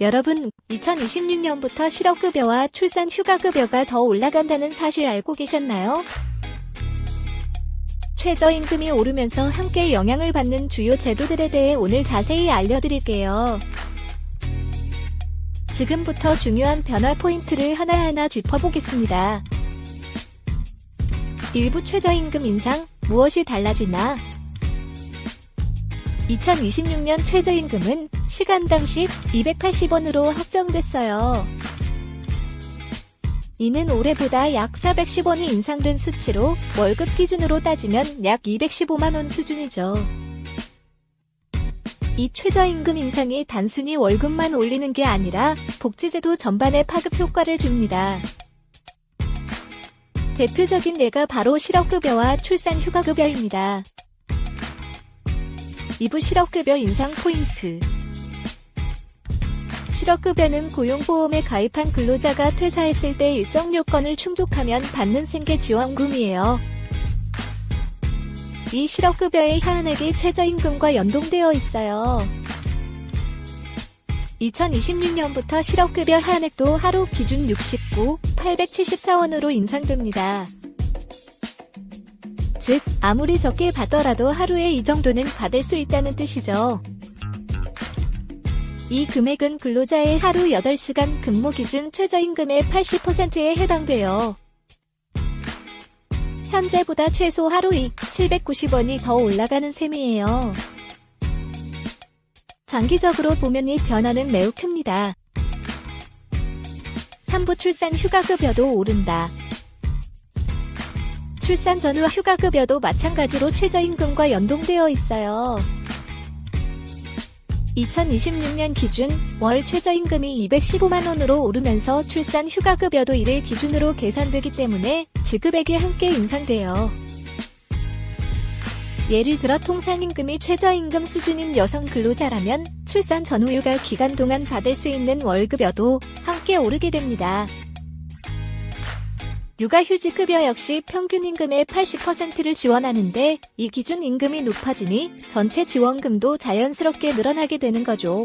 여러분, 2026년부터 실업급여와 출산휴가급여가 더 올라간다는 사실 알고 계셨나요? 최저임금이 오르면서 함께 영향을 받는 주요 제도들에 대해 오늘 자세히 알려드릴게요. 지금부터 중요한 변화 포인트를 하나하나 짚어보겠습니다. 일부 최저임금 인상, 무엇이 달라지나? 2026년 최저임금은 시간당씩 280원으로 확정됐어요. 이는 올해보다 약 410원이 인상된 수치로 월급 기준으로 따지면 약 215만원 수준이죠. 이 최저임금 인상이 단순히 월급만 올리는 게 아니라 복지제도 전반에 파급 효과를 줍니다. 대표적인 예가 바로 실업급여와 출산휴가급여입니다. 2부 실업급여 인상 포인트 실업급여는 고용보험에 가입한 근로자가 퇴사했을 때 일정 요건을 충족하면 받는 생계지원금이에요. 이 실업급여의 하한액이 최저임금과 연동되어 있어요. 2026년부터 실업급여 하한액도 하루 기준 69, 874원으로 인상됩니다. 즉, 아무리 적게 받더라도 하루에 이 정도는 받을 수 있다는 뜻이죠. 이 금액은 근로자의 하루 8시간 근무 기준 최저임금의 80%에 해당돼요. 현재보다 최소 하루 이익 790원이 더 올라가는 셈이에요. 장기적으로 보면 이 변화는 매우 큽니다. 3부 출산 휴가급여도 오른다. 출산 전후 휴가급여도 마찬가지로 최저임금과 연동되어 있어요. 2026년 기준 월 최저임금이 215만원으로 오르면서 출산 휴가급 여도 이를 기준으로 계산되기 때문에 지급액이 함께 인상돼요. 예를 들어 통상임금이 최저임금 수준인 여성 근로자라면 출산 전후 육아 기간 동안 받을 수 있는 월급여도 함께 오르게 됩니다. 육아휴직 급여 역시 평균 임금의 80%를 지원하는데 이 기준 임금이 높아지니 전체 지원금도 자연스럽게 늘어나게 되는 거죠.